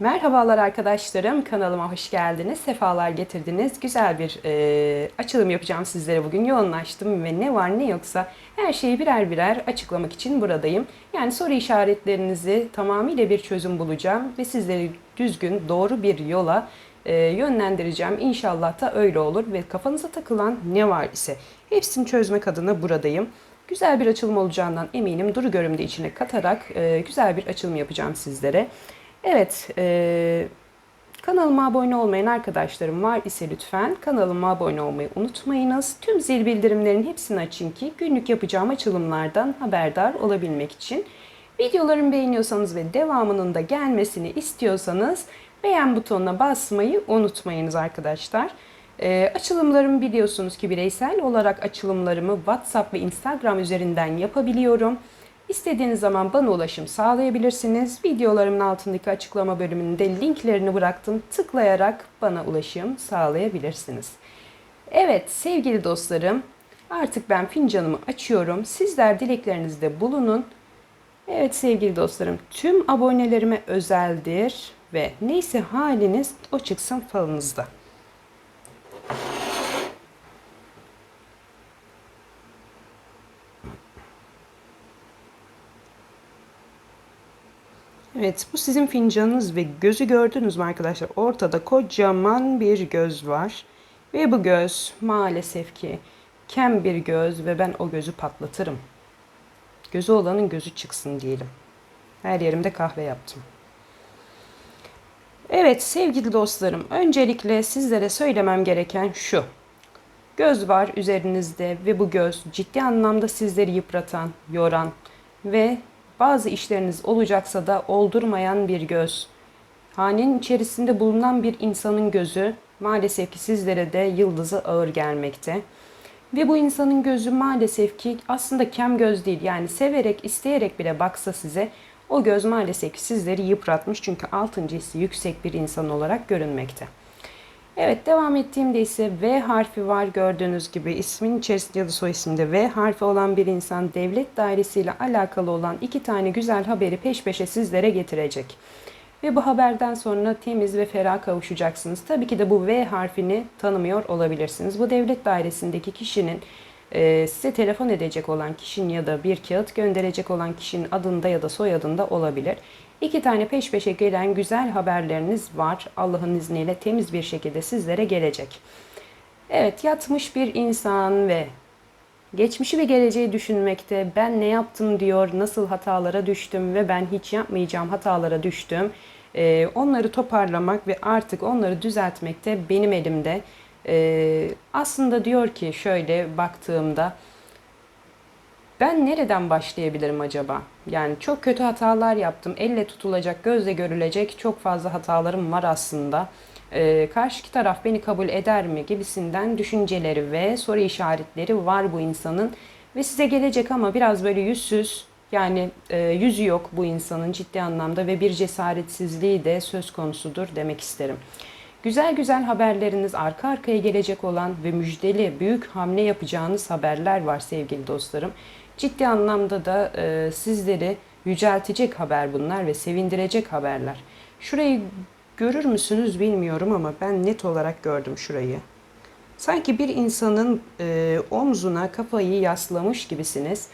Merhabalar arkadaşlarım, kanalıma hoş geldiniz, sefalar getirdiniz. Güzel bir e, açılım yapacağım sizlere bugün. Yoğunlaştım ve ne var ne yoksa her şeyi birer birer açıklamak için buradayım. Yani soru işaretlerinizi tamamıyla bir çözüm bulacağım ve sizleri düzgün, doğru bir yola e, yönlendireceğim. İnşallah da öyle olur ve kafanıza takılan ne var ise hepsini çözmek adına buradayım. Güzel bir açılım olacağından eminim. Duru görümde içine katarak e, güzel bir açılım yapacağım sizlere. Evet, e, kanalıma abone olmayan arkadaşlarım var ise lütfen kanalıma abone olmayı unutmayınız. Tüm zil bildirimlerin hepsini açın ki günlük yapacağım açılımlardan haberdar olabilmek için. Videolarımı beğeniyorsanız ve devamının da gelmesini istiyorsanız beğen butonuna basmayı unutmayınız arkadaşlar. E, açılımlarımı biliyorsunuz ki bireysel olarak açılımlarımı WhatsApp ve Instagram üzerinden yapabiliyorum. İstediğiniz zaman bana ulaşım sağlayabilirsiniz. Videolarımın altındaki açıklama bölümünde linklerini bıraktım. Tıklayarak bana ulaşım sağlayabilirsiniz. Evet sevgili dostlarım artık ben fincanımı açıyorum. Sizler dileklerinizde bulunun. Evet sevgili dostlarım tüm abonelerime özeldir ve neyse haliniz o çıksın falınızda. Evet bu sizin fincanınız ve gözü gördünüz mü arkadaşlar? Ortada kocaman bir göz var. Ve bu göz maalesef ki kem bir göz ve ben o gözü patlatırım. Gözü olanın gözü çıksın diyelim. Her yerimde kahve yaptım. Evet sevgili dostlarım öncelikle sizlere söylemem gereken şu. Göz var üzerinizde ve bu göz ciddi anlamda sizleri yıpratan, yoran ve bazı işleriniz olacaksa da oldurmayan bir göz. Hanenin içerisinde bulunan bir insanın gözü maalesef ki sizlere de yıldızı ağır gelmekte. Ve bu insanın gözü maalesef ki aslında kem göz değil. Yani severek, isteyerek bile baksa size o göz maalesef ki sizleri yıpratmış. Çünkü altıncı hissi yüksek bir insan olarak görünmekte. Evet devam ettiğimde ise V harfi var gördüğünüz gibi ismin içerisinde ya da soy isimde V harfi olan bir insan devlet dairesiyle alakalı olan iki tane güzel haberi peş peşe sizlere getirecek. Ve bu haberden sonra temiz ve ferah kavuşacaksınız. Tabii ki de bu V harfini tanımıyor olabilirsiniz. Bu devlet dairesindeki kişinin e, size telefon edecek olan kişinin ya da bir kağıt gönderecek olan kişinin adında ya da soyadında olabilir. İki tane peş peşe gelen güzel haberleriniz var. Allah'ın izniyle temiz bir şekilde sizlere gelecek. Evet yatmış bir insan ve geçmişi ve geleceği düşünmekte ben ne yaptım diyor, nasıl hatalara düştüm ve ben hiç yapmayacağım hatalara düştüm. Ee, onları toparlamak ve artık onları düzeltmekte benim elimde. Ee, aslında diyor ki şöyle baktığımda ben nereden başlayabilirim acaba? Yani çok kötü hatalar yaptım. Elle tutulacak, gözle görülecek çok fazla hatalarım var aslında. Ee, karşıki taraf beni kabul eder mi gibisinden düşünceleri ve soru işaretleri var bu insanın. Ve size gelecek ama biraz böyle yüzsüz, yani e, yüzü yok bu insanın ciddi anlamda ve bir cesaretsizliği de söz konusudur demek isterim. Güzel güzel haberleriniz arka arkaya gelecek olan ve müjdeli büyük hamle yapacağınız haberler var sevgili dostlarım. Ciddi anlamda da e, sizleri yüceltecek haber bunlar ve sevindirecek haberler. Şurayı görür müsünüz bilmiyorum ama ben net olarak gördüm şurayı. Sanki bir insanın e, omzuna kafayı yaslamış gibisiniz.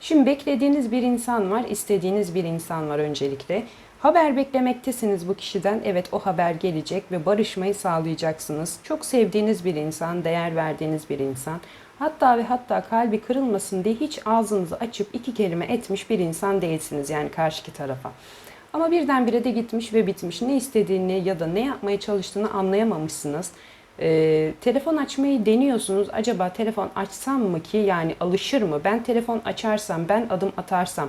Şimdi beklediğiniz bir insan var, istediğiniz bir insan var öncelikle. Haber beklemektesiniz bu kişiden. Evet o haber gelecek ve barışmayı sağlayacaksınız. Çok sevdiğiniz bir insan, değer verdiğiniz bir insan. Hatta ve hatta kalbi kırılmasın diye hiç ağzınızı açıp iki kelime etmiş bir insan değilsiniz yani karşıki tarafa. Ama birdenbire de gitmiş ve bitmiş. Ne istediğini ya da ne yapmaya çalıştığını anlayamamışsınız. Ee, telefon açmayı deniyorsunuz. Acaba telefon açsam mı ki yani alışır mı? Ben telefon açarsam, ben adım atarsam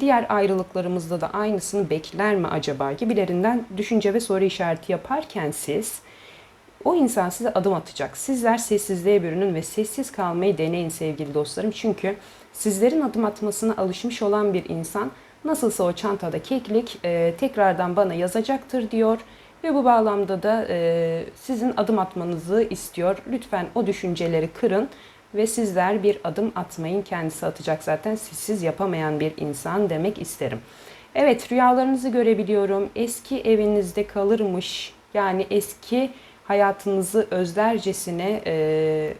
diğer ayrılıklarımızda da aynısını bekler mi acaba gibilerinden düşünce ve soru işareti yaparken siz o insan size adım atacak. Sizler sessizliğe bürünün ve sessiz kalmayı deneyin sevgili dostlarım. Çünkü sizlerin adım atmasına alışmış olan bir insan nasılsa o çantada keklik e, tekrardan bana yazacaktır diyor. Ve bu bağlamda da e, sizin adım atmanızı istiyor. Lütfen o düşünceleri kırın ve sizler bir adım atmayın. Kendisi atacak zaten sizsiz yapamayan bir insan demek isterim. Evet rüyalarınızı görebiliyorum. Eski evinizde kalırmış yani eski hayatınızı özlercesine e,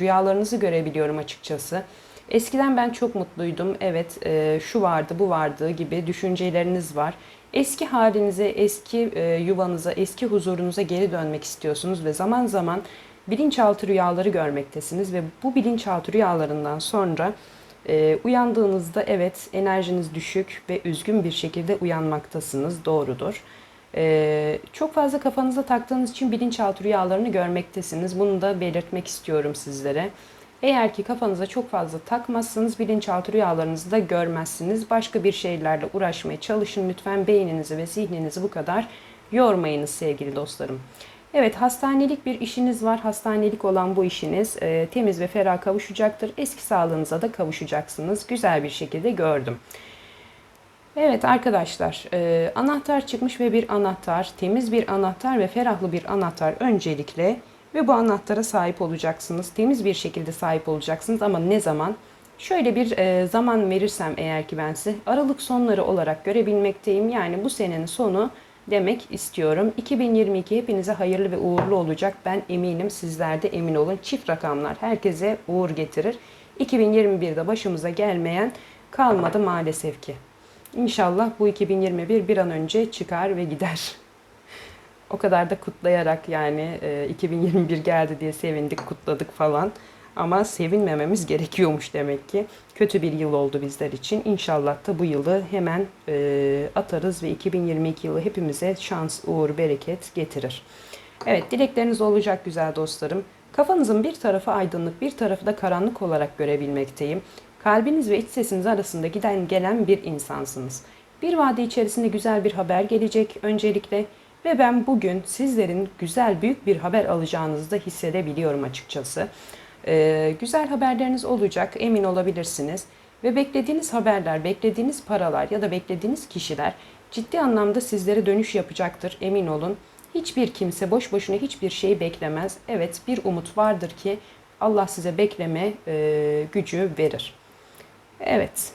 rüyalarınızı görebiliyorum açıkçası. Eskiden ben çok mutluydum. Evet e, şu vardı bu vardı gibi düşünceleriniz var. Eski halinize, eski e, yuvanıza, eski huzurunuza geri dönmek istiyorsunuz ve zaman zaman bilinçaltı rüyaları görmektesiniz ve bu bilinçaltı rüyalarından sonra e, uyandığınızda evet enerjiniz düşük ve üzgün bir şekilde uyanmaktasınız. Doğrudur. E, çok fazla kafanıza taktığınız için bilinçaltı rüyalarını görmektesiniz. Bunu da belirtmek istiyorum sizlere. Eğer ki kafanıza çok fazla takmazsanız bilinçaltı rüyalarınızı da görmezsiniz. Başka bir şeylerle uğraşmaya çalışın. Lütfen beyninizi ve zihninizi bu kadar yormayınız sevgili dostlarım. Evet hastanelik bir işiniz var. Hastanelik olan bu işiniz e, temiz ve ferah kavuşacaktır. Eski sağlığınıza da kavuşacaksınız. Güzel bir şekilde gördüm. Evet arkadaşlar e, anahtar çıkmış ve bir anahtar temiz bir anahtar ve ferahlı bir anahtar öncelikle ve bu anahtara sahip olacaksınız. Temiz bir şekilde sahip olacaksınız ama ne zaman? Şöyle bir e, zaman verirsem eğer ki ben size Aralık sonları olarak görebilmekteyim. Yani bu senenin sonu demek istiyorum. 2022 hepinize hayırlı ve uğurlu olacak. Ben eminim sizler de emin olun. Çift rakamlar herkese uğur getirir. 2021'de başımıza gelmeyen kalmadı maalesef ki. İnşallah bu 2021 bir an önce çıkar ve gider. O kadar da kutlayarak yani 2021 geldi diye sevindik, kutladık falan. Ama sevinmememiz gerekiyormuş demek ki. Kötü bir yıl oldu bizler için. İnşallah da bu yılı hemen e, atarız ve 2022 yılı hepimize şans, uğur, bereket getirir. Evet dilekleriniz olacak güzel dostlarım. Kafanızın bir tarafı aydınlık, bir tarafı da karanlık olarak görebilmekteyim. Kalbiniz ve iç sesiniz arasında giden gelen bir insansınız. Bir vade içerisinde güzel bir haber gelecek öncelikle ve ben bugün sizlerin güzel büyük bir haber alacağınızı da hissedebiliyorum açıkçası. Ee, güzel haberleriniz olacak emin olabilirsiniz. Ve beklediğiniz haberler, beklediğiniz paralar ya da beklediğiniz kişiler ciddi anlamda sizlere dönüş yapacaktır emin olun. Hiçbir kimse boş boşuna hiçbir şeyi beklemez. Evet bir umut vardır ki Allah size bekleme e, gücü verir. Evet.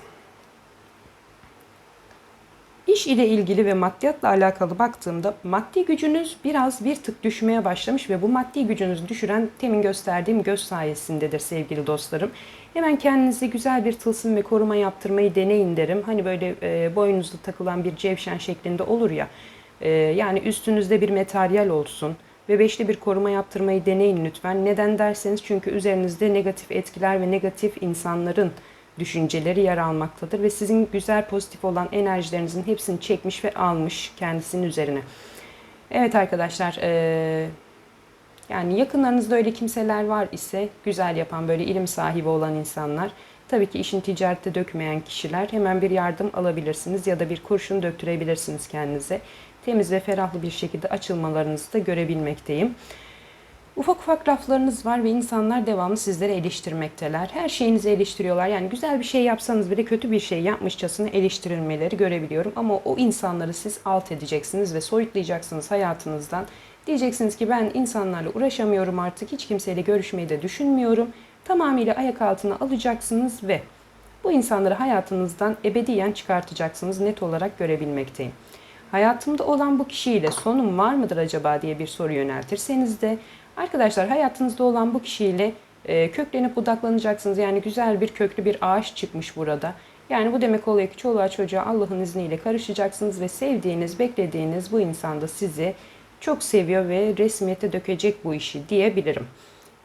İş ile ilgili ve maddiyatla alakalı baktığımda maddi gücünüz biraz bir tık düşmeye başlamış ve bu maddi gücünüzü düşüren temin gösterdiğim göz sayesindedir sevgili dostlarım. Hemen kendinize güzel bir tılsım ve koruma yaptırmayı deneyin derim. Hani böyle e, boynunuzda takılan bir cevşen şeklinde olur ya. E, yani üstünüzde bir materyal olsun ve beşli bir koruma yaptırmayı deneyin lütfen. Neden derseniz çünkü üzerinizde negatif etkiler ve negatif insanların düşünceleri yer almaktadır ve sizin güzel pozitif olan enerjilerinizin hepsini çekmiş ve almış kendisinin üzerine. Evet arkadaşlar, e, yani yakınlarınızda öyle kimseler var ise güzel yapan böyle ilim sahibi olan insanlar, tabii ki işin ticarette dökmeyen kişiler hemen bir yardım alabilirsiniz ya da bir kurşun döktürebilirsiniz kendinize. Temiz ve ferahlı bir şekilde açılmalarınızı da görebilmekteyim. Ufak ufak raflarınız var ve insanlar devamlı sizleri eleştirmekteler. Her şeyinizi eleştiriyorlar. Yani güzel bir şey yapsanız bile kötü bir şey yapmışçasına eleştirilmeleri görebiliyorum. Ama o insanları siz alt edeceksiniz ve soyutlayacaksınız hayatınızdan. Diyeceksiniz ki ben insanlarla uğraşamıyorum artık. Hiç kimseyle görüşmeyi de düşünmüyorum. Tamamıyla ayak altına alacaksınız ve bu insanları hayatınızdan ebediyen çıkartacaksınız. Net olarak görebilmekteyim. Hayatımda olan bu kişiyle sonum var mıdır acaba diye bir soru yöneltirseniz de Arkadaşlar hayatınızda olan bu kişiyle e, köklenip budaklanacaksınız. Yani güzel bir köklü bir ağaç çıkmış burada. Yani bu demek oluyor ki çoluğa çocuğa Allah'ın izniyle karışacaksınız ve sevdiğiniz, beklediğiniz bu insan da sizi çok seviyor ve resmiyete dökecek bu işi diyebilirim.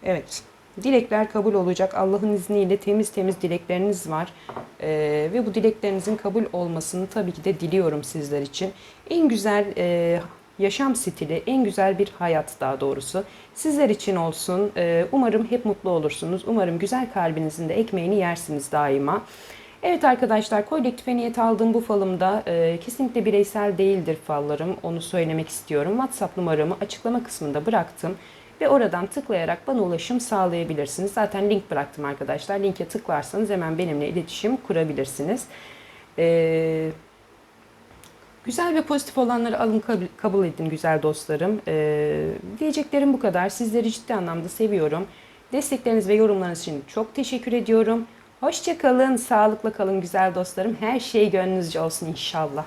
Evet. Dilekler kabul olacak. Allah'ın izniyle temiz temiz dilekleriniz var. Ee, ve bu dileklerinizin kabul olmasını tabii ki de diliyorum sizler için. En güzel e, yaşam stili, en güzel bir hayat daha doğrusu. Sizler için olsun. Ee, umarım hep mutlu olursunuz. Umarım güzel kalbinizin de ekmeğini yersiniz daima. Evet arkadaşlar kolektife niyet aldığım bu falımda e, kesinlikle bireysel değildir fallarım. Onu söylemek istiyorum. WhatsApp numaramı açıklama kısmında bıraktım. Ve oradan tıklayarak bana ulaşım sağlayabilirsiniz. Zaten link bıraktım arkadaşlar. Linke tıklarsanız hemen benimle iletişim kurabilirsiniz. Eee Güzel ve pozitif olanları alın kabul edin güzel dostlarım. Ee, diyeceklerim bu kadar. Sizleri ciddi anlamda seviyorum. Destekleriniz ve yorumlarınız için çok teşekkür ediyorum. Hoşça kalın, sağlıkla kalın güzel dostlarım. Her şey gönlünüzce olsun inşallah.